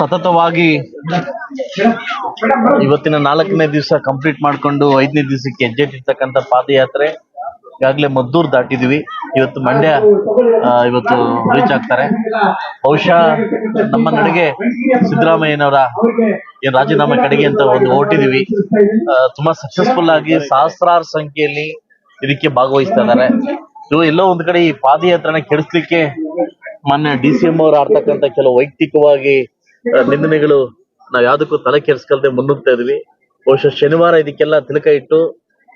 ಸತತವಾಗಿ ಇವತ್ತಿನ ನಾಲ್ಕನೇ ದಿವಸ ಕಂಪ್ಲೀಟ್ ಮಾಡ್ಕೊಂಡು ಐದನೇ ದಿವಸಕ್ಕೆ ಹೆಜ್ಜೆ ಇರ್ತಕ್ಕಂಥ ಪಾದಯಾತ್ರೆ ಈಗಾಗಲೇ ಮದ್ದೂರು ದಾಟಿದೀವಿ ಇವತ್ತು ಮಂಡ್ಯ ಇವತ್ತು ರೀಚ್ ಆಗ್ತಾರೆ. ಬಹುಶಃ ನಮ್ಮ ನಡೆಗೆ ಸಿದ್ದರಾಮಯ್ಯನವರ ಏನು ರಾಜೀನಾಮೆ ಕಡೆಗೆ ಅಂತ ಒಂದು ಓಟಿದೀವಿ ತುಂಬಾ ಸಕ್ಸಸ್ಫುಲ್ ಆಗಿ ಸಹಸ್ರಾರು ಸಂಖ್ಯೆಯಲ್ಲಿ ಇದಕ್ಕೆ ಭಾಗವಹಿಸ್ತಾ ಇದ್ದಾರೆ. ಇವು ಎಲ್ಲೋ ಒಂದ್ ಕಡೆ ಈ ಪಾದಯಾತ್ರೆನ ಕೆಡಿಸ್ಲಿಕ್ಕೆ ಮೊನ್ನೆ ಡಿ ಸಿ ಎಂ ಅವರು ಆಡ್ತಕ್ಕಂಥ ಕೆಲವು ವೈಯಕ್ತಿಕವಾಗಿ ನಿಂದನೆಗಳು ನಾವ್ ಯಾವ್ದಕ್ಕೂ ತಲೆ ಕೆಡಿಸ್ಕೊಳ್ದೆ ಮುನ್ನುಗ್ತಾ ಇದೀವಿ. ಬಹುಶಃ ಶನಿವಾರ ಇದಕ್ಕೆಲ್ಲ ತಿಲಕ ಇಟ್ಟು,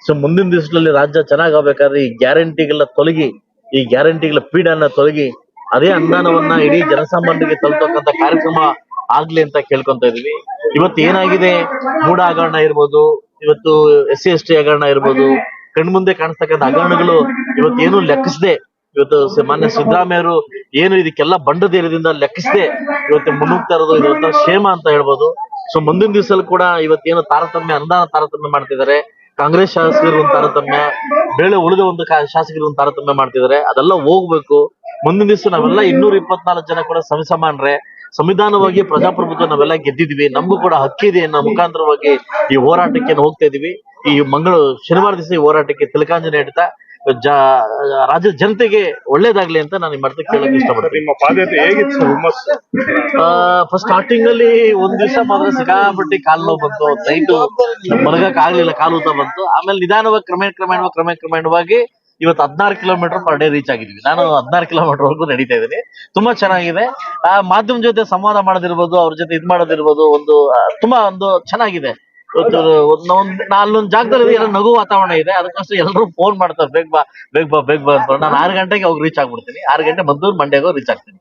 ಸೊ ಮುಂದಿನ ದಿವಸದಲ್ಲಿ ರಾಜ್ಯ ಚೆನ್ನಾಗ್ ಆಗ್ಬೇಕಾದ್ರೆ ಈ ಗ್ಯಾರಂಟಿಗಳ ತೊಲಗಿ, ಈ ಗ್ಯಾರಂಟಿಗಳ ಪೀಡನ್ನ ತೊಲಗಿ, ಅದೇ ಅನುದಾನವನ್ನ ಇಡೀ ಜನಸಾಮಾನ್ಯರಿಗೆ ತಲುಪತಕ್ಕಂತ ಕಾರ್ಯಕ್ರಮ ಆಗ್ಲಿ ಅಂತ ಕೇಳ್ಕೊಂತ ಇದೀವಿ ಇವತ್ತು ಏನಾಗಿದೆ? ಮೂಡ ಹಗರಣ ಇರ್ಬೋದು, ಇವತ್ತು ಎಸ್ ಸಿ, ಎಸ್ ಟಿ ಹಗರಣ ಇರ್ಬೋದು, ಕಣ್ಮುಂದೆ ಕಾಣಿಸ್ತಕ್ಕಂಥ ಹಗರಣಗಳು ಇವತ್ತೇನು ಲೆಕ್ಕಿಸದೆ. ಇವತ್ತು ಮಾನ್ಯ ಸಿದ್ದರಾಮಯ್ಯರು ಏನು ಇದಕ್ಕೆಲ್ಲ ಬಂಡದೇರದಿಂದ ಲೆಕ್ಕಿಸದೆ ಇವತ್ತು ಮುನ್ನುಗ್ತಾ ಇರೋದು ಇದು ಕ್ಷೇಮ ಅಂತ ಹೇಳ್ಬೋದು. ಸೊ ಮುಂದಿನ ದಿವಸಲ್ಲೂ ಕೂಡ ಇವತ್ತೇನು ತಾರತಮ್ಯ, ಅನುದಾನ ತಾರತಮ್ಯ ಮಾಡ್ತಿದ್ದಾರೆ. ಕಾಂಗ್ರೆಸ್ ಶಾಸಕರು ಒಂದು ತಾರತಮ್ಯ, ಬೇಳೆ ಉಳಿದ ಒಂದು ಕಾ- ಶಾಸಕರು ಒಂದು ತಾರತಮ್ಯ ಮಾಡ್ತಿದ್ದಾರೆ. ಅದೆಲ್ಲ ಹೋಗ್ಬೇಕು. ಮುಂದಿನ ದಿವಸ ನಾವೆಲ್ಲ ಇನ್ನೂರ ಇಪ್ಪತ್ನಾಲ್ಕು ಜನ ಕೂಡ ಸಮಸಮಾನ್ರೆ ಸಂವಿಧಾನವಾಗಿ, ಪ್ರಜಾಪ್ರಭುತ್ವ ನಾವೆಲ್ಲ ಗೆದ್ದಿದ್ವಿ ನಮಗೂ ಕೂಡ ಹಕ್ಕಿದೆ ಅನ್ನೋ ಮುಖಾಂತರವಾಗಿ ಈ ಹೋರಾಟಕ್ಕೆ ಹೋಗ್ತಾ ಇದೀವಿ. ಈ ಮಂಗಳ, ಶನಿವಾರ ದಿವಸ ಈ ಹೋರಾಟಕ್ಕೆ ತಿಲಕಾಂಜಲಿ ಇಡ್ತಾ ಜ ರಾಜ್ಯದ ಜನತೆಗೆ ಒಳ್ಳೇದಾಗ್ಲಿ ಅಂತ ನಾನು ಮಾಡ್ತಾ ಮರ್ತ ಕೇಳಕ್ ಇಷ್ಟಪಡ್ತೀನಿ. ಫಸ್ಟ್ ಸ್ಟಾರ್ಟಿಂಗ್ ಅಲ್ಲಿ ಒಂದ್ ದಿವಸ ಮಾತ್ರ ಸಿಕ್ಕಾಪಟ್ಟಿ ಕಾಲ್ ನೋವು ಬಂತು. ನೈಟ್ ಮಲಗಕ್ ಆಗ್ಲಿಲ್ಲ ಕಾಲು ಊತ ಬಂತು. ಆಮೇಲೆ ನಿಧಾನವಾಗಿ ಕ್ರಮೇಣ ಕ್ರಮೇಣವಾಗಿ ಕ್ರಮೇಣ ಕ್ರಮೇಣವಾಗಿ ಇವತ್ತು ಹದಿನಾರು ಕಿಲೋಮೀಟರ್ ಪರ್ ಡೇ ರೀಚ್ ಆಗಿದ್ವಿ. ನಾನು ಹದಿನಾರು ಕಿಲೋಮೀಟರ್ ವರೆಗೂ ನಡೀತಾ ಇದ್ದೀನಿ. ತುಂಬಾ ಚೆನ್ನಾಗಿದೆ. ಆ ಮಾಧ್ಯಮ ಜೊತೆ ಸಂವಾದ ಮಾಡೋದಿರ್ಬೋದು ಅವ್ರ ಜೊತೆ ಇದ್ ಮಾಡೋದಿರ್ಬೋದು ಒಂದು ತುಂಬಾ ಒಂದು ಚೆನ್ನಾಗಿದೆ. ಒಂದ್ ಜಾಗದಲ್ಲಿ ಎಲ್ಲ ನಗು ವಾತಾವರಣ ಇದೆ. ಅದಕ್ಕೋಸ್ಕರ ಎಲ್ಲರೂ ಫೋನ್ ಮಾಡ್ತಾರೆ ಬೇಗ ಬಾ ಬೇಗ ಬಾ ಬೇಗ ಬಾ ಅಂತ. ನಾನು ಆರು ಗಂಟೆಗೆ ಹೋಗಿ ರೀಚ್ ಆಗ್ಬಿಡ್ತೀನಿ. ಆರು ಗಂಟೆ ಮದ್ದೂರು ಮಂಡ್ಯಗೆ ರೀಚ್ ಆಗ್ತೀನಿ.